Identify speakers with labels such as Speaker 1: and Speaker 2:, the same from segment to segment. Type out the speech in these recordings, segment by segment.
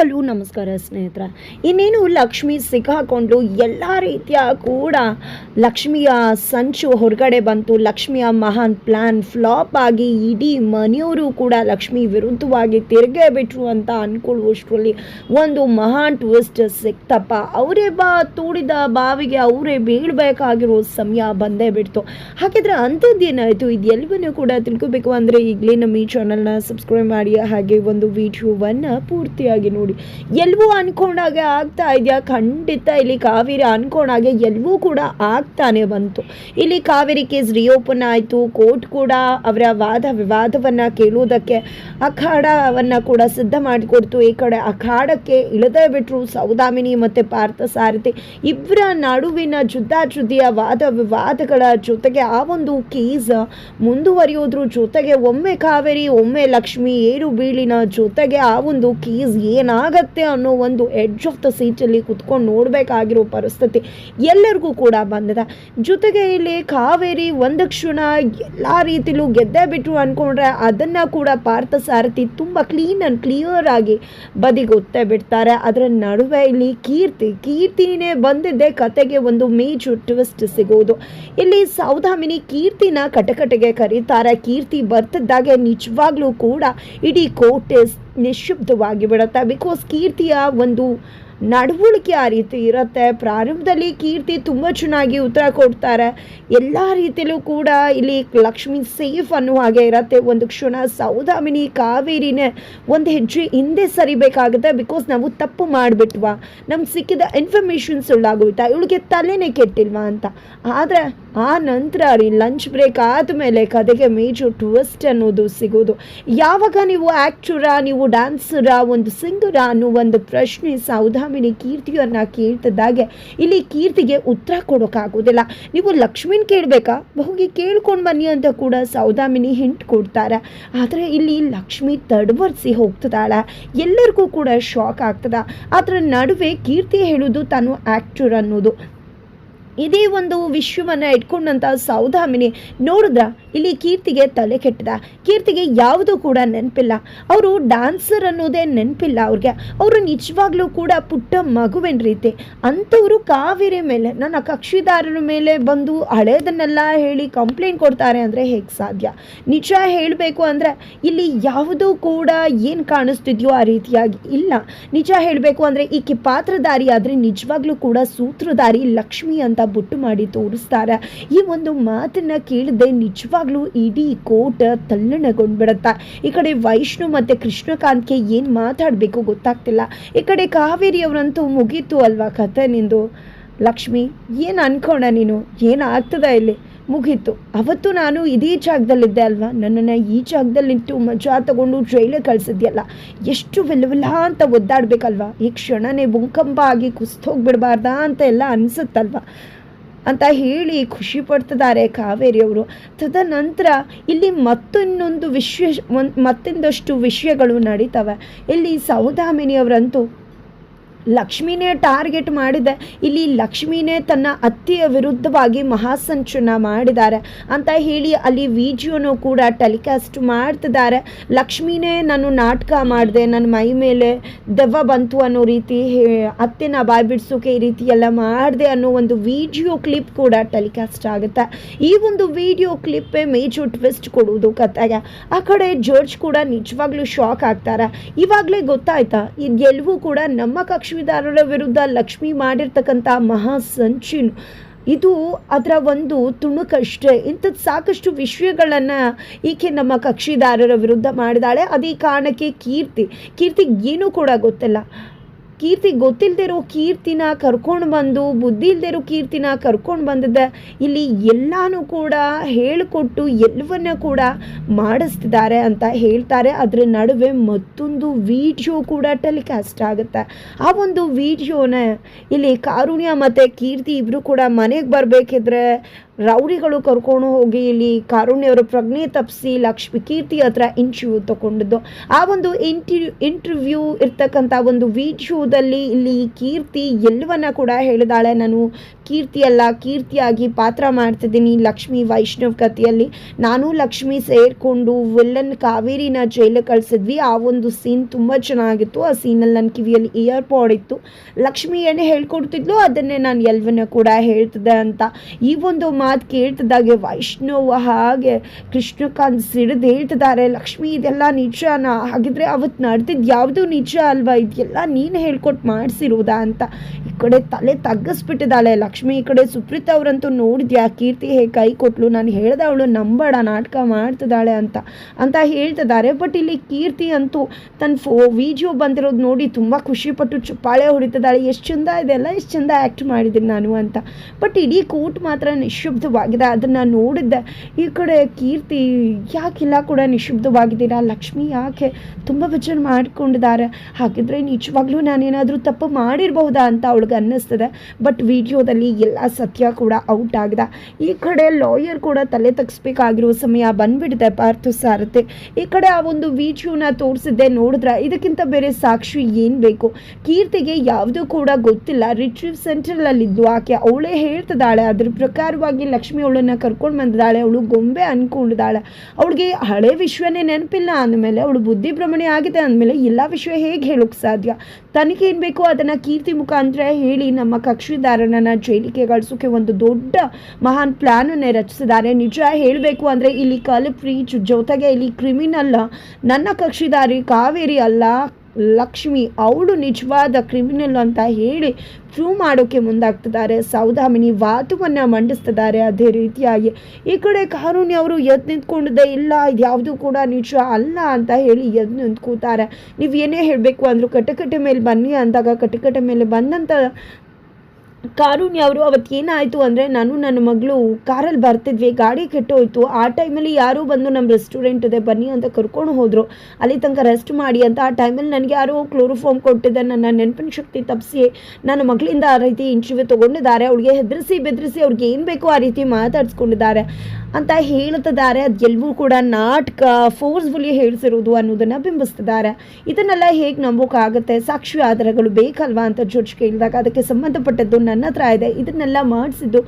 Speaker 1: ಅಲ್ಲೂ ನಮಸ್ಕಾರ ಸ್ನೇಹಿತರ. ಇನ್ನೇನು ಲಕ್ಷ್ಮಿ ಸಿಕ್ಕಾಕೊಂಡು ಎಲ್ಲ ರೀತಿಯ ಕೂಡ ಲಕ್ಷ್ಮಿಯ ಸಂಚು ಹೊರಗಡೆ ಬಂತು. ಲಕ್ಷ್ಮಿಯ ಮಹಾನ್ ಪ್ಲಾನ್ ಫ್ಲಾಪ್ ಆಗಿ ಇಡೀ ಮನೆಯವರು ಕೂಡ ಲಕ್ಷ್ಮಿ ವಿರುದ್ಧವಾಗಿ ತಿರುಗೇ ಬಿಟ್ರು ಅಂತ ಅಂದ್ಕೊಳ್ಳುವಷ್ಟರಲ್ಲಿ ಒಂದು ಮಹಾನ್ ಟ್ವಿಸ್ಟ್ ಸಿಕ್ತಪ್ಪ. ಅವರೇ ಬಾ, ತೂಡಿದ ಬಾವಿಗೆ ಅವರೇ ಬೀಳಬೇಕಾಗಿರೋ ಸಮಯ ಬಂದೇ ಬಿಡ್ತು. ಹಾಗಿದ್ರೆ ಅಂಥದ್ದೇನಾಯಿತು ಇದು ಎಲ್ಲವನ್ನೂ ಕೂಡ ತಿಳ್ಕೊಬೇಕು ಅಂದರೆ ಈಗಲೇ ನಮ್ಮ ಈ ಚಾನಲ್ನ ಸಬ್ಸ್ಕ್ರೈಬ್ ಮಾಡಿ. ಹಾಗೆ ಒಂದು ವಿಡಿಯೋವನ್ನು ಪೂರ್ತಿಯಾಗಿ ನೋಡಿ. ಎಲ್ಲವೂ ಅನ್ಕೊಂಡಾಗೆ ಆಗ್ತಾ ಇದೆಯಾ? ಖಂಡಿತ ಇಲ್ಲಿ ಕಾವೇರಿ ಅನ್ಕೊಂಡಾಗೆ ಎಲ್ಲವೂ ಕೂಡ ಆಗ್ತಾನೆ ಬಂತು. ಇಲ್ಲಿ ಕಾವೇರಿ ಕೇಸ್ ರಿಯೋಪನ್ ಆಯಿತು. ಕೋರ್ಟ್ ಕೂಡ ಅವರ ವಾದ ವಿವಾದವನ್ನು ಕೇಳುವುದಕ್ಕೆ ಅಖಾಡವನ್ನು ಕೂಡ ಸಿದ್ಧ ಮಾಡಿಕೊಡ್ತು. ಈ ಕಡೆ ಅಖಾಡಕ್ಕೆ ಇಳದೇ ಬಿಟ್ರು ಸೌದಾಮಿನಿ ಮತ್ತು ಪಾರ್ಥ ಸಾರಥಿ ಇಬ್ಬರ ನಡುವಿನ ಜುದ್ದಾಜುದ್ದಿಯ ವಾದ ವಿವಾದಗಳ ಜೊತೆಗೆ ಆ ಒಂದು ಕೇಸ್ ಮುಂದುವರಿಯೋದ್ರ ಜೊತೆಗೆ ಒಮ್ಮೆ ಕಾವೇರಿ, ಒಮ್ಮೆ ಲಕ್ಷ್ಮಿ ಏರು ಬೀಳಿನ ಜೊತೆಗೆ ಆ ಒಂದು ಕೇಸ್ ಏನಾಗತ್ತೆ ಅನ್ನೋ ಒಂದು ಎಡ್ಜ್ ಆಫ್ ದ ಸೀಟಲ್ಲಿ ಕುತ್ಕೊಂಡು ನೋಡಬೇಕಾಗಿರೋ ಪರಿಸ್ಥಿತಿ ಎಲ್ಲರಿಗೂ ಕೂಡ ಬಂದಿದೆ. ಜೊತೆಗೆ ಇಲ್ಲಿ ಕಾವೇರಿ ಒಂದು ಕ್ಷಣ ಎಲ್ಲ ರೀತಿಲೂ ಗೆದ್ದೇ ಬಿಟ್ಟರು ಅಂದ್ಕೊಂಡ್ರೆ ಅದನ್ನು ಕೂಡ ಪಾರ್ಥ ಸಾರಥಿ ತುಂಬ ಕ್ಲೀನ್ ಆ್ಯಂಡ್ ಕ್ಲಿಯರ್ ಆಗಿ ಬದಿಗೊತ್ತೆ ಬಿಡ್ತಾರೆ. ಅದರ ನಡುವೆ ಇಲ್ಲಿ ಕೀರ್ತಿ, ಕೀರ್ತಿನೇ ಬಂದಿದ್ದೆ ಕತೆಗೆ ಒಂದು ಮೇಜು ಟ್ವಿಸ್ಟ್ ಸಿಗೋದು. ಇಲ್ಲಿ ಸೌದಾಮಿನಿ ಕೀರ್ತಿನ ಕಟಕಟೆಗೆ ಕರೀತಾರೆ. ಕೀರ್ತಿ ಬರ್ತಿದ್ದಾಗೆ ನಿಜವಾಗ್ಲೂ ಕೂಡ ಇಡೀ ಕೋಟೆ ನಿಶ್ಶಬ್ದವಾಗಿ ಬಿಡುತ್ತೆ ಬಿಕಾಸ್ ಕೀರ್ತಿಯ ಒಂದು ನಡವಳಿಕೆ ಆ ರೀತಿ ಇರುತ್ತೆ. ಪ್ರಾರಂಭದಲ್ಲಿ ಕೀರ್ತಿ ತುಂಬ ಚೆನ್ನಾಗಿ ಉತ್ತರ ಕೊಡ್ತಾರೆ. ಎಲ್ಲ ರೀತಿಯಲ್ಲೂ ಕೂಡ ಇಲ್ಲಿ ಲಕ್ಷ್ಮಿ ಸೇಫ್ ಅನ್ನೋ ಹಾಗೆ ಇರುತ್ತೆ. ಒಂದು ಕ್ಷಣ ಸೌದಾಮಿನಿ ಕಾವೇರಿನೇ ಒಂದು ಹೆಜ್ಜೆ ಹಿಂದೆ ಸರಿಬೇಕಾಗುತ್ತೆ. ಬಿಕಾಸ್ ನಾವು ತಪ್ಪು ಮಾಡಿಬಿಟ್ವಾ. ನಮ್ಗೆ ಸಿಕ್ಕಿದ ಇನ್ಫಾರ್ಮೇಷನ್ ಸುಳ್ಳಾಗೋಯ್ತಾ? ಇವಳಿಗೆ ತಲೆನೇ ಕೆಟ್ಟಿಲ್ವಾ ಅಂತ. ಆದರೆ ಆ ನಂತರ ರೀ ಲಂಚ್ ಬ್ರೇಕ್ ಆದಮೇಲೆ ಕದೆಗೆ ಮೇಜು ಟ್ವಿಸ್ಟ್ ಅನ್ನೋದು ಸಿಗೋದು. ಯಾವಾಗ ನೀವು ಆ್ಯಕ್ಟರ ನೀವು ಡ್ಯಾನ್ಸರ ಒಂದು ಸಿಂಗರ ಅನ್ನೋ ಒಂದು ಪ್ರಶ್ನೆ ಸೌದಾಮಿನಿ ಕೀರ್ತಿಯನ್ನ ಕೇಳ್ತಿದ್ದಾಗೆ, ಇಲ್ಲಿ ಕೀರ್ತಿಗೆ ಉತ್ತರ ಕೊಡೋಕ್ಕಾಗೋದಿಲ್ಲ ನೀವು ಲಕ್ಷ್ಮಿನ ಕೇಳಬೇಕಾ? ಹೋಗಿ ಕೇಳ್ಕೊಂಡು ಬನ್ನಿ ಅಂತ ಕೂಡ ಸೌಧಾಮಿನಿ ಹಿಂಟ್ ಕೊಡ್ತಾರೆ. ಆದರೆ ಇಲ್ಲಿ ಲಕ್ಷ್ಮಿ ತಡವರ್ಸಿ ಹೋಗ್ತದಾಳೆ ಎಲ್ಲರಿಗೂ ಕೂಡ ಶಾಕ್ ಆಗ್ತದ. ಅದರ ನಡುವೆ ಕೀರ್ತಿ ಹೇಳೋದು ತಾನು ಆ್ಯಕ್ಟರ್ ಅನ್ನೋದು. ಇದೇ ಒಂದು ವಿಶ್ವವನ್ನು ಇಟ್ಕೊಂಡಂಥ ಸೌದಾಮಿನಿ ನೋಡಿದ್ರ ಇಲ್ಲಿ ಕೀರ್ತಿಗೆ ತಲೆ ಕೆಟ್ಟದ. ಕೀರ್ತಿಗೆ ಯಾವುದೂ ಕೂಡ ನೆನಪಿಲ್ಲ. ಅವರು ಡ್ಯಾನ್ಸರ್ ಅನ್ನೋದೇ ನೆನಪಿಲ್ಲ ಅವ್ರಿಗೆ. ಅವರು ನಿಜವಾಗ್ಲೂ ಕೂಡ ಪುಟ್ಟ ಮಗುವಿನ ರೀತಿ. ಅಂಥವರು ಕಾವೇರಿ ಮೇಲೆ, ನನ್ನ ಕಕ್ಷಿದಾರರ ಮೇಲೆ ಬಂದು ಹಳೇದನ್ನೆಲ್ಲ ಹೇಳಿ ಕಂಪ್ಲೇಂಟ್ ಕೊಡ್ತಾರೆ ಅಂದರೆ ಹೇಗೆ ಸಾಧ್ಯ? ನಿಜ ಹೇಳಬೇಕು ಅಂದರೆ ಇಲ್ಲಿ ಯಾವುದು ಕೂಡ ಏನು ಕಾಣಿಸ್ತಿದ್ಯೋ ಆ ರೀತಿಯಾಗಿ ಇಲ್ಲ. ನಿಜ ಹೇಳಬೇಕು ಅಂದರೆ ಈಕೆ ಪಾತ್ರಧಾರಿ ಆದರೆ ನಿಜವಾಗ್ಲೂ ಕೂಡ ಸೂತ್ರಧಾರಿ ಲಕ್ಷ್ಮಿ ಅಂತ ಬುಟ್ಟು ಮಾಡಿ ತೋರಿಸ್ತಾರೆ. ಈ ಒಂದು ಮಾತನ್ನ ಕೇಳದೆ ನಿಜವಾಗ್ಲೂ ಇಡೀ ಕೋಟ ತಲ್ಲಣಗೊಂಡ್ಬಿಡತ್ತ. ಈ ಕಡೆ ವೈಷ್ಣು ಮತ್ತು ಕೃಷ್ಣಕಾಂತ್ಗೆ ಏನು ಮಾತಾಡಬೇಕು ಗೊತ್ತಾಗ್ತಿಲ್ಲ. ಈ ಕಡೆ ಕಾವೇರಿಯವರಂತೂ ಮುಗೀತು ಅಲ್ವಾ ಕಥೆ ನಿಂದು? ಲಕ್ಷ್ಮಿ, ಏನು ಅನ್ಕೋಣ ನೀನು? ಏನಾಗ್ತದ ಇಲ್ಲಿ? ಮುಗೀತು. ಅವತ್ತು ನಾನು ಇದೇ ಜಾಗದಲ್ಲಿದ್ದೆ ಅಲ್ವಾ? ನನ್ನನ್ನು ಈ ಜಾಗದಲ್ಲಿಟ್ಟು ಮಜಾ ತಗೊಂಡು ಜೈಲಿಗೆ ಕಳಿಸಿದ್ಯಲ್ಲ? ಎಷ್ಟು ವಿಲ್ವಿಲ್ಲ ಅಂತ ಒದ್ದಾಡಬೇಕಲ್ವಾ? ಈ ಕ್ಷಣನೇ ಭೂಕಂಪ ಆಗಿ ಕುಸ್ತೋಗ್ಬಿಡ್ಬಾರ್ದಾ ಅಂತ ಎಲ್ಲ ಅನಿಸುತ್ತಲ್ವಾ? ಅಂತ ಹೇಳಿ ಖುಷಿ ಪಡ್ತಿದ್ದಾರೆ ಕಾವೇರಿಯವರು ತದನಂತರ ಇಲ್ಲಿ ಮತ್ತೊಂದೊಂದು ವಿಷಯ ಒಂದು ಮತ್ತೊಂದಷ್ಟು ವಿಷಯಗಳು ನಡೀತವೆ. ಇಲ್ಲಿ ಸೌದಾಮಿನಿಯವರಂತೂ ಲಕ್ಷ್ಮಿನೇ ಟಾರ್ಗೆಟ್ ಮಾಡಿದೆ. ಇಲ್ಲಿ ಲಕ್ಷ್ಮಿನೇ ತನ್ನ ಅತ್ತೆಯ ವಿರುದ್ಧವಾಗಿ ಮಹಾಸಂಚನ ಮಾಡಿದ್ದಾರೆ. ಅಂತ ಹೇಳಿ ಅಲ್ಲಿ ವಿಡಿಯೋನು ಕೂಡ ಟೆಲಿಕಾಸ್ಟ್ ಮಾಡ್ತಿದ್ದಾರೆ. ಲಕ್ಷ್ಮಿನೇ, ನಾನು ನಾಟಕ ಮಾಡಿದೆ. ನನ್ನ ಮೈ ಮೇಲೆ ದೆವ್ವ ಬಂತು ಅನ್ನೋ ರೀತಿ ಅತ್ತೆನ ಬಾಯ್ ಬಿಡಿಸೋಕೆ ಈ ರೀತಿ ಎಲ್ಲ ಮಾಡಿದೆ ಅನ್ನೋ ಒಂದು ವಿಡಿಯೋ ಕ್ಲಿಪ್ ಕೂಡ ಟೆಲಿಕಾಸ್ಟ್ ಆಗುತ್ತೆ. ಈ ಒಂದು ವಿಡಿಯೋ ಕ್ಲಿಪ್ಪೇ ಮೇಜು ಟ್ವಿಸ್ಟ್ ಕೊಡುವುದು ಕತೆಗೆ ಆ ಕಡೆ ಜಡ್ಜ್ ಕೂಡ ನಿಜವಾಗ್ಲೂ ಶಾಕ್ ಆಗ್ತಾರೆ. ಇವಾಗಲೇ ಗೊತ್ತಾಯ್ತಾ? ಇದೆಲ್ಲವೂ ಕೂಡ ನಮ್ಮ ಕಕ್ಷಿದಾರರ ವಿರುದ್ಧ ಲಕ್ಷ್ಮಿ ಮಾಡಿರ್ತಕ್ಕಂಥ ಮಹಾ ಸಂಚಿನ್. ಇದು ಅದರ ಒಂದು ತುಣುಕಷ್ಟೇ. ಇಂಥದ್ದು ಸಾಕಷ್ಟು ವಿಷಯಗಳನ್ನು ಈಕೆ ನಮ್ಮ ಕಕ್ಷಿದಾರರ ವಿರುದ್ಧ ಮಾಡಿದಾಳೆ. ಅದೇ ಕಾರಣಕ್ಕೆ ಕೀರ್ತಿ. ಕೀರ್ತಿಗೆ ಏನೂ ಕೂಡ ಗೊತ್ತಿಲ್ಲ. ಕೀರ್ತಿ ಗೊತ್ತಿಲ್ಲದೆ ಇರೋ ಕೀರ್ತಿನ ಕರ್ಕೊಂಡು ಬಂದು ಬುದ್ಧಿ ಇಲ್ಲದೆ ಇರೋ ಕೀರ್ತಿನ ಕರ್ಕೊಂಡು ಬಂದದ ಇಲ್ಲಿ ಎಲ್ಲನೂ ಕೂಡ ಹೇಳಿಕೊಟ್ಟು ಎಲ್ಲವನ್ನ ಕೂಡ ಮಾಡಿಸ್ತಿದ್ದಾರೆ ಅಂತ ಹೇಳ್ತಾರೆ. ಅದರ ನಡುವೆ ಮತ್ತೊಂದು ವಿಡಿಯೋ ಕೂಡ ಟೆಲಿಕಾಸ್ಟ್ ಆಗುತ್ತೆ. ಆ ಒಂದು ವಿಡಿಯೋನ ಇಲ್ಲಿ ಕಾರುಣ್ಯ ಮತ್ತು ಕೀರ್ತಿ ಇಬ್ಬರು ಕೂಡ ಮನೆಗೆ ಬರಬೇಕಿದ್ರೆ ರೌಡಿಗಳು ಕರ್ಕೊಂಡು ಹೋಗಿ ಇಲ್ಲಿ ಕಾರುಣ್ಯವರು ಪ್ರಜ್ಞೆ ತಪ್ಪಿಸಿ ಲಕ್ಷ್ಮಿ ಕೀರ್ತಿ ಹತ್ರ ಇಂಟರ್ವ್ಯೂ ತಗೊಂಡಿದ್ದು. ಆ ಒಂದು ಇಂಟರ್ವ್ಯೂ ಇಂಟರ್ವ್ಯೂ ಇರ್ತಕ್ಕಂಥ ಒಂದು ವಿಡಿಯೋದಲ್ಲಿ ಇಲ್ಲಿ ಕೀರ್ತಿ ಎಲ್ಲವನ್ನ ಕೂಡ ಹೇಳಿದಾಳೆ. ನಾನು ಕೀರ್ತಿಯಲ್ಲ ಕೀರ್ತಿಯಾಗಿ ಪಾತ್ರ ಮಾಡ್ತಿದ್ದೀನಿ ಲಕ್ಷ್ಮಿ ವೈಷ್ಣವ್ ಕಥೆಯಲ್ಲಿ. ನಾನು ಲಕ್ಷ್ಮಿ ಸೇರಿಕೊಂಡು ವಿಲ್ಲನ್ ಕಾವೇರಿನ ಜೈಲಿಗೆ ಕಳಿಸಿದ್ವಿ. ಆ ಒಂದು ಸೀನ್ ತುಂಬ ಚೆನ್ನಾಗಿತ್ತು. ಆ ಸೀನಲ್ಲಿ ನನ್ನ ಕಿವಿಯಲ್ಲಿ ಇಯರ್ ಪಾಡ್ ಇತ್ತು. ಲಕ್ಷ್ಮಿ ಏನೇ ಹೇಳ್ಕೊಡ್ತಿದ್ಲು ಅದನ್ನೇ ನಾನು ಎಲ್ವನ್ನ ಕೂಡ ಹೇಳ್ತಿದ್ದೆ ಅಂತ. ಈ ಒಂದು ಮಾತು ಕೇಳ್ತಿದ್ದಾಗೆ, ವೈಷ್ಣವ ಹಾಗೆ ಕೃಷ್ಣಕಾಂತ್ ಸಿಡಿದು ಹೇಳ್ತಿದ್ದಾರೆ, ಲಕ್ಷ್ಮಿ ಇದೆಲ್ಲ ನಿಜನ? ಹಾಗಿದ್ರೆ ಅವತ್ತು ನಡೆದಿದ್ದು ಯಾವುದು ನಿಜ ಅಲ್ವಾ? ಇದೆಲ್ಲ ನೀನು ಹೇಳ್ಕೊಟ್ಟು ಮಾಡಿಸಿರುವುದಾ ಅಂತ. ಈ ಕಡೆ ತಲೆ ತಗ್ಗಿಸ್ಬಿಟ್ಟಿದ್ದಾಳೆ. ಲಕ್ಷ್ಮಿ, ಈ ಕಡೆ ಸುಪ್ರೀತ್ ಅವರಂತೂ ನೋಡಿದ್ಯಾ? ಕೀರ್ತಿ ಹೇಗೆ ಕೈ ಕೊಟ್ಲು? ನಾನು ಹೇಳ್ದೆ ಅವಳು ನಂಬಾಡ, ನಾಟಕ ಮಾಡ್ತಿದ್ದಾಳೆ ಅಂತ. ಅಂತ ಹೇಳ್ತಿದ್ದಾರೆ. ಬಟ್ ಇಲ್ಲಿ ಕೀರ್ತಿ ಅಂತೂ ತನ್ನ ಫೋ, ವಿಡಿಯೋ ಬಂದಿರೋದು ನೋಡಿ ತುಂಬ ಖುಷಿಪಟ್ಟು ಚುಪ್ಪಾಳೆ ಹೊಡಿತಿದ್ದಾಳೆ. ಎಷ್ಟು ಚಂದ ಇದೆಲ್ಲ ಎಷ್ಟು ಚಂದ ಆ್ಯಕ್ಟ್ ಮಾಡಿದ್ದೀನಿ ನಾನು ಅಂತ. ಬಟ್ ಇಡೀ ಕೂಟ್ ಮಾತ್ರ ನಿಶಬ್ದವಾಗಿದೆ ಅದನ್ನು ನೋಡಿದ್ದೆ. ಈ ಕಡೆ ಕೀರ್ತಿ ಯಾಕಿಲ್ಲ ಕೂಡ ನಿಶಬ್ದವಾಗಿದ್ದೀರಾ ಲಕ್ಷ್ಮಿ ಯಾಕೆ ತುಂಬ ವಿಚಾರ ಮಾಡಿಕೊಂಡಿದ್ದಾರೆ. ಹಾಗಿದ್ರೆ ನಿಜವಾಗ್ಲೂ ನಾನೇನಾದರೂ ತಪ್ಪು ಮಾಡಿರಬಹುದಾ ಅಂತ ಅವಳಿಗೆ ಅನ್ನಿಸ್ತದೆ. ಬಟ್ ವಿಡಿಯೋದಲ್ಲಿ ಎಲ್ಲ ಸತ್ಯ ಕೂಡ ಔಟ್ ಆಗಿದೆ. ಈ ಕಡೆ ಲಾಯರ್ ಕೂಡ ತಲೆ ತಗ್ಸ್ಬೇಕಾಗಿರೋ ಸಮಯ ಬಂದ್ಬಿಡಿದೆ ಪಾರ್ಥ ಸಾರಥಿ. ಈ ಕಡೆ ಆ ಒಂದು ವಿಡಿಯೋನ ತೋರಿಸಿದ್ದೆ ನೋಡಿದ್ರೆ ಇದಕ್ಕಿಂತ ಬೇರೆ ಸಾಕ್ಷಿ ಏನು ಬೇಕು? ಕೀರ್ತಿಗೆ ಯಾವುದೂ ಕೂಡ ಗೊತ್ತಿಲ್ಲ. ರಿಟ್ರೀವ್ ಸೆಂಟರ್ನಲ್ಲಿದ್ದು ಆಕೆ ಅವಳೇ ಹೇಳ್ತಿದ್ದಾಳೆ. ಅದ್ರ ಪ್ರಕಾರವಾಗಿ ಲಕ್ಷ್ಮಿ ಅವಳನ್ನು ಕರ್ಕೊಂಡು ಬಂದಿದ್ದಾಳೆ. ಅವಳು ಗೊಂಬೆ ಅನ್ಕೊಂಡಿದ್ದಾಳೆ. ಅವಳಿಗೆ ಹಳೆ ವಿಶ್ವನೇ ನೆನಪಿಲ್ಲ. ಅಂದಮೇಲೆ ಅವಳು ಬುದ್ಧಿ ಭ್ರಮಣೆ ಆಗಿದೆ. ಅಂದಮೇಲೆ ಎಲ್ಲ ವಿಷಯ ಹೇಗೆ ಹೇಳೋಕ್ಕೆ ಸಾಧ್ಯ? ತನಗೇನು ಬೇಕೋ? ಅದನ್ನು ಕೀರ್ತಿ ಮುಖಾಂತರ ಹೇಳಿ ನಮ್ಮ ಕಕ್ಷಿದಾರನನ್ನ ಜೈಲಿಗೆ ಕಳಿಸೋಕೆ ಒಂದು ದೊಡ್ಡ ಮಹಾನ್ ಪ್ಲ್ಯಾನನ್ನೇ ರಚಿಸಿದ್ದಾರೆ. ನಿಜ ಹೇಳಬೇಕು ಅಂದರೆ ಇಲ್ಲಿ ಕಲ್ಪ್ರಿ ಜೊತೆಗೆ ಇಲ್ಲಿ ಕ್ರಿಮಿನಲ್ ನನ್ನ ಕಕ್ಷಿದಾರಿ ಕಾವೇರಿ ಅಲ್ಲ. ಲಕ್ಷ್ಮಿ ಅವಳು ನಿಜವಾದ ಕ್ರಿಮಿನಲ್ ಅಂತ ಹೇಳಿ ಪ್ರೂವ್ ಮಾಡೋಕ್ಕೆ ಮುಂದಾಗ್ತಿದ್ದಾರೆ. ಸೌದಾಮಿನಿ ವಾದವನ್ನು ಮಂಡಿಸ್ತಿದ್ದಾರೆ ಅದೇ ರೀತಿಯಾಗಿ. ಈ ಕಡೆ ಕಾರುಣ್ಯ ಅವರು ಎದ್ದು ನಿಂತ್ಕೊಂಡಿದ್ದೆ ಇಲ್ಲ ಯಾವುದು ಕೂಡ ನಿಜ ಅಲ್ಲ ಅಂತ ಹೇಳಿ ಎದ್ದು ನಿಂತ್ಕೋತಾರೆ ನೀವು ಏನೇ ಹೇಳಬೇಕು ಅಂದರೂ ಕಟಕಟೆ ಮೇಲೆ ಬನ್ನಿ ಅಂದಾಗ ಕಟಕಟೆ ಮೇಲೆ ಬಂದಂಥ ಕಾರುಣ್ಯ ಅವರು ಅವತ್ತು ಏನಾಯಿತು ಅಂದರೆ ನಾನು ನನ್ನ ಮಗಳು ಕಾರಲ್ಲಿ ಬರ್ತಿದ್ವಿ, ಗಾಡಿ ಕೆಟ್ಟೋಯ್ತು, ಆ ಟೈಮಲ್ಲಿ ಯಾರೂ ಬಂದು ನಮ್ಮ ರೆಸ್ಟೋರೆಂಟ್ ಇದೆ ಬನ್ನಿ ಅಂತ ಕರ್ಕೊಂಡು ಹೋದರು. ಅಲ್ಲಿ ತನಕ ರೆಸ್ಟ್ ಮಾಡಿ ಅಂತ ಆ ಟೈಮಲ್ಲಿ ನನಗೆ ಯಾರೋ ಕ್ಲೋರೋಫಾರ್ಮ್ ಕೊಟ್ಟಿದ್ದೆ, ನನ್ನ ನೆನಪಿನ ಶಕ್ತಿ ತಪ್ಪಿಸಿ ನನ್ನ ಮಗಳಿಂದ ಆ ರೀತಿ ಇಂಟರ್ವ್ಯೂ ತೊಗೊಂಡಿದ್ದಾರೆ. ಅವಳಿಗೆ ಹೆದರಿಸಿ ಬೆದರಿಸಿ ಅವ್ರಿಗೆ ಏನು ಬೇಕೋ ಆ ರೀತಿ ಮಾತಾಡಿಸ್ಕೊಂಡಿದ್ದಾರೆ. ಅಂತ ಹೇಳ್ತಿದ್ದಾರೆ ಅದೆಲ್ಲವೂ ಕೂಡ ನಾಟಕ ಫೋರ್ಸ್ಫುಲಿ ಹೇಳಿಸಿರೋದು ಅನ್ನೋದನ್ನು ಬಿಂಬಿಸ್ತಿದ್ದಾರೆ. ಇದನ್ನೆಲ್ಲ ಹೇಗೆ ನಂಬೋಕ್ಕಾಗುತ್ತೆ? ಸಾಕ್ಷಿ ಆಧಾರಗಳು ಬೇಕಲ್ವಾ ಅಂತ ಜಡ್ಜ್ ಕೇಳಿದಾಗ ಅದಕ್ಕೆ ಸಂಬಂಧಪಟ್ಟದ್ದು ನನ್ನ ಹತ್ರ ಇದೆ. ಇದನ್ನೆಲ್ಲ ಮಾಡಿಸಿದ್ದು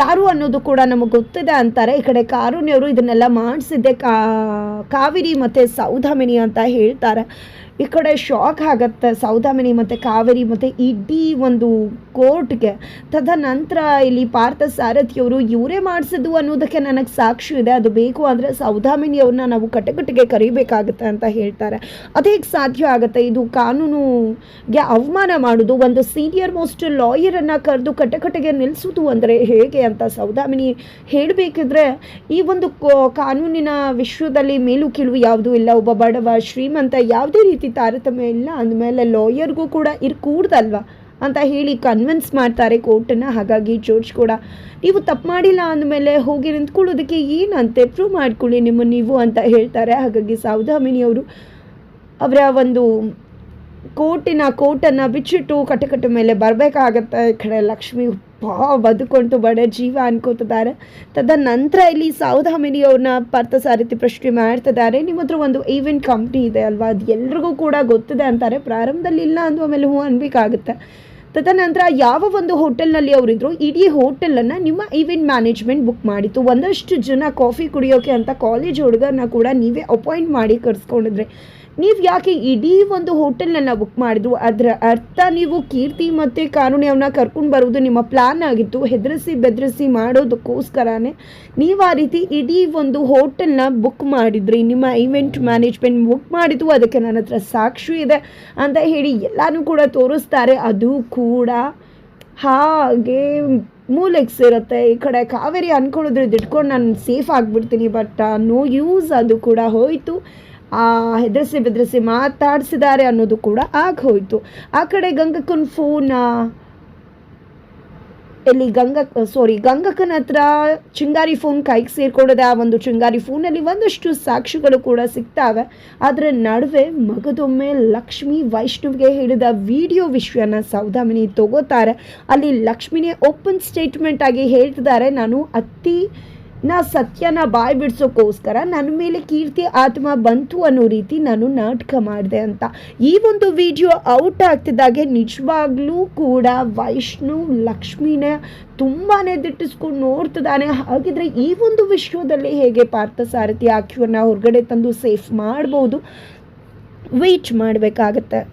Speaker 1: ಯಾರು ಅನ್ನೋದು ಕೂಡ ನಮಗೆ ಗೊತ್ತಿದೆ ಅಂತಾರೆ. ಈ ಕಡೆ ಕಾರುಣ್ಯವರು ಇದನ್ನೆಲ್ಲ ಮಾಡಿಸಿದ್ದೆ ಕಾವೇರಿ ಮತ್ತು ಸೌಧಾಮಿನಿ ಅಂತ ಹೇಳ್ತಾರೆ. ಈ ಕಡೆ ಶಾಕ್ ಆಗತ್ತೆ. ಸೌದಾಮಿನಿ ಮತ್ತು ಕಾವೇರಿ ಮತ್ತು ಇಡೀ ಒಂದು ಕೋರ್ಟ್ಗೆ. ತದನಂತರ ಇಲ್ಲಿ ಪಾರ್ಥ ಸಾರಥಿಯವರು ಇವರೇ ಮಾಡಿಸಿದ್ದು ಅನ್ನೋದಕ್ಕೆ ನನಗೆ ಸಾಕ್ಷಿ ಇದೆ. ಅದು ಬೇಕು ಅಂದರೆ ಸೌದಾಮಿನಿಯವ್ರನ್ನ ನಾವು ಕಟಕಟಿಗೆ ಕರಿಬೇಕಾಗುತ್ತೆ ಅಂತ ಹೇಳ್ತಾರೆ. ಅದೇಗೆ ಸಾಧ್ಯ ಆಗುತ್ತೆ. ಇದು ಕಾನೂನುಗೆ ಅವಮಾನ ಮಾಡೋದು, ಒಂದು ಸೀನಿಯರ್ ಮೋಸ್ಟ್ ಲಾಯರನ್ನು ಕರೆದು ಕಟಕಟೆಗೆ ನಿಲ್ಲಿಸೋದು ಅಂದರೆ ಹೇಗೆ ಅಂತ ಸೌದಾಮಿನಿ ಹೇಳಬೇಕಿದ್ರೆ, ಈ ಒಂದು ಕಾನೂನಿನ ವಿಶ್ವದಲ್ಲಿ ಮೇಲು ಕೀಳು ಯಾವುದೂ ಇಲ್ಲ. ಒಬ್ಬ ಬಡವ ಶ್ರೀಮಂತ ಯಾವುದೇ ರೀತಿ ತಾರತಮ್ಯ ಇಲ್ಲ. ಅಂದಮೇಲೆ ಲಾಯರ್ಗೂ ಕೂಡ ಇರ್ಕೂಡ್ದಲ್ವಾ ಅಂತ ಹೇಳಿ ಕನ್ವಿನ್ಸ್ ಮಾಡ್ತಾರೆ ಕೋರ್ಟನ್ನು. ಹಾಗಾಗಿ ಜೋರ್ಜ್ ಕೂಡ, ನೀವು ತಪ್ಪು ಮಾಡಿಲ್ಲ ಅಂದಮೇಲೆ ಹೋಗಿ ನಿಂತ್ಕೊಳ್ಳೋದಕ್ಕೆ ಏನಂತೆ? ಪ್ರೂವ್ ಮಾಡ್ಕೊಳ್ಳಿ ನಿಮ್ಮ ನೀವು ಅಂತ ಹೇಳ್ತಾರೆ. ಹಾಗಾಗಿ ಅವರು, ಅವರ ಒಂದು ಕೋರ್ಟಿನ, ಕೋರ್ಟನ್ನು ಬಿಚ್ಚಿಟ್ಟು ಕಟಕಟ ಮೇಲೆ ಬರಬೇಕಾಗತ್ತೆ ಈ ಕಡೆ ಲಕ್ಷ್ಮಿ. ಪಾ ಬದುಕೊಂತು ಬಡ ಜೀವ ಅನ್ಕೋತಿದ್ದಾರೆ. ತದನಂತರ ಇಲ್ಲಿ ಸೌದಾಮಿನಿ ಅವ್ರನ್ನ ಪಾರ್ಥಸಾರಥಿ ಪ್ರಶ್ನೆ ಮಾಡ್ತಿದ್ದಾರೆ. ನಿಮ್ಮ ಹತ್ರ ಒಂದು ಈವೆಂಟ್ ಕಂಪ್ನಿ ಇದೆ ಅಲ್ವಾ? ಅದು ಎಲ್ರಿಗೂ ಕೂಡ ಗೊತ್ತಿದೆ ಅಂತಾರೆ. ಪ್ರಾರಂಭದಲ್ಲಿ ಇಲ್ಲ ಅಂದು ಆಮೇಲೆ ಹ್ಞೂ ಅನ್ಬೇಕಾಗುತ್ತೆ. ತದನಂತರ ಯಾವ ಒಂದು ಹೋಟೆಲ್ನಲ್ಲಿ ಅವರಿದ್ರು, ಇಡೀ ಹೋಟೆಲನ್ನು ನಿಮ್ಮ ಈವೆಂಟ್ ಮ್ಯಾನೇಜ್ಮೆಂಟ್ ಬುಕ್ ಮಾಡಿತ್ತು. ಒಂದಷ್ಟು ಜನ ಕಾಫಿ ಕುಡಿಯೋಕೆ ಅಂತ ಕಾಲೇಜ್ ಹುಡುಗರನ್ನ ಕೂಡ ನೀವೇ ಅಪಾಯಿಂಟ್ ಮಾಡಿ ಕರೆಸ್ಕೊಂಡಿದ್ರಿ. ನೀವು ಯಾಕೆ ಇಡೀ ಒಂದು ಹೋಟೆಲ್ನ ಬುಕ್ ಮಾಡಿದ್ರು? ಅದರ ಅರ್ಥ ನೀವು ಕೀರ್ತಿ ಮತ್ತು ಕಾರುಣ್ಯವ್ರನ್ನ ಕರ್ಕೊಂಡು ಬರೋದು ನಿಮ್ಮ ಪ್ಲ್ಯಾನ್ ಆಗಿತ್ತು. ಹೆದರಿಸಿ ಬೆದರಿಸಿ ಮಾಡೋದಕ್ಕೋಸ್ಕರನೇ ನೀವು ಆ ರೀತಿ ಇಡೀ ಒಂದು ಹೋಟೆಲ್ನ ಬುಕ್ ಮಾಡಿದ್ರಿ. ನಿಮ್ಮ ಇವೆಂಟ್ ಮ್ಯಾನೇಜ್ಮೆಂಟ್ ಬುಕ್ ಮಾಡಿದ್ದು. ಅದಕ್ಕೆ ನನ್ನ ಹತ್ರ ಸಾಕ್ಷಿ ಇದೆ ಅಂತ ಹೇಳಿ ಎಲ್ಲನೂ ಕೂಡ ತೋರಿಸ್ತಾರೆ. ಅದು ಕೂಡ ಹಾಗೆ ಮೂಲೆಗೆ ಸೇರುತ್ತೆ ಈ ಕಡೆ ಕಾವೇರಿ ಅಂದ್ಕೊಳ್ಳೋದ್ರಿಂದ ಇಟ್ಕೊಂಡು ನಾನು ಸೇಫ್ ಆಗಿಬಿಡ್ತೀನಿ. ಬಟ್ ನೋ ಯೂಸ್ ಅದು ಕೂಡ ಹೋಯಿತು. ಹೆದರಿಸಿ ಬೆದರಿಸಿ ಮಾತಾಡಿಸಿದ್ದಾರೆ ಅನ್ನೋದು ಕೂಡ ಆಗ ಹೋಯಿತು ಆ ಕಡೆ ಗಂಗಕ್ಕನ ಫೋನ್ ಎಲ್ಲಿ ಗಂಗ ಸಾರಿ ಗಂಗಕ್ಕನ ಹತ್ರ ಚಿಂಗಾರಿ ಫೋನ್ ಕೈಗೆ ಸೇರ್ಕೊಳ್ಳೋದೆ ಆ ಒಂದು ಚಿಂಗಾರಿ ಫೋನಲ್ಲಿ ಒಂದಷ್ಟು ಸಾಕ್ಷಿಗಳು ಕೂಡ ಸಿಗ್ತಾವೆ. ಅದರ ನಡುವೆ ಮಗದೊಮ್ಮೆ ಲಕ್ಷ್ಮಿ ವೈಷ್ಣವ್ಗೆ ಹೇಳಿದ ವಿಡಿಯೋ ವಿಷಯನ ಸೌದಾಮಿನಿ ತಗೋತಾರೆ. ಅಲ್ಲಿ ಲಕ್ಷ್ಮಿನೇ ಓಪನ್ ಸ್ಟೇಟ್ಮೆಂಟ್ ಆಗಿ ಹೇಳ್ತಿದ್ದಾರೆ. ನಾನು ಅತಿ ನಾ ಸತ್ಯನ ಬಾಯ್ ಬಿಡ್ಸೋಕ್ಕೋಸ್ಕರ ನನ್ನ ಮೇಲೆ ಕೀರ್ತಿ ಆತ್ಮ ಬಂತು ಅನ್ನೋ ರೀತಿ ನಾನು ನಾಟಕ ಮಾಡಿದೆ ಅಂತ. ಈ ಒಂದು ವಿಡಿಯೋ ಔಟ್ ಆಗ್ತಿದ್ದಾಗೆ ನಿಜವಾಗ್ಲೂ ಕೂಡ ವೈಷ್ಣು ಲಕ್ಷ್ಮಿನ ತುಂಬಾ ದಿಟ್ಟಿಸ್ಕೊಂಡು ನೋಡ್ತಿದ್ದಾನೆ. ಹಾಗಿದ್ರೆ ಈ ಒಂದು ವಿಷಯದಲ್ಲಿ ಹೇಗೆ ಪಾರ್ಥಸಾರಥಿ ಆಕ್ಯೂರ್ನ ಹೊರಗಡೆ ತಂದು ಸೇಫ್ ಮಾಡ್ಬೋದು? ವೆಯ್ಟ್ ಮಾಡಬೇಕಾಗತ್ತೆ.